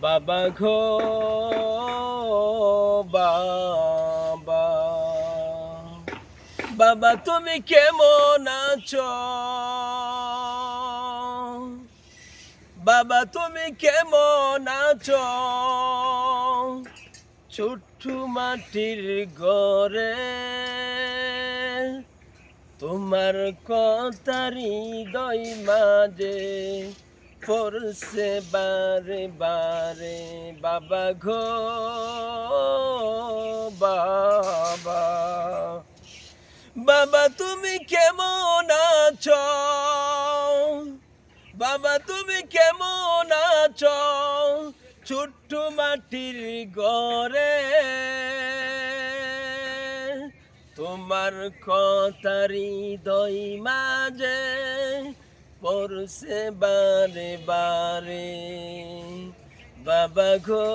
বাবা ঘো, বাবা। বাবা, তুমি কেমন আছো? বাবা, তুমি কেমন আছো? ছোট্ট মাটির ঘরে তোমার কথারি দই মাঝে পড়ছে বারে বারে বাবা ঘো বাবা। বাবা, তুমি কেমন আছো? বাবা, তুমি কেমন আছো? ছোট্ট মাটির ঘরে তোমার কথারি দই মাঝে পড়ছে বারে বারে বাবা গো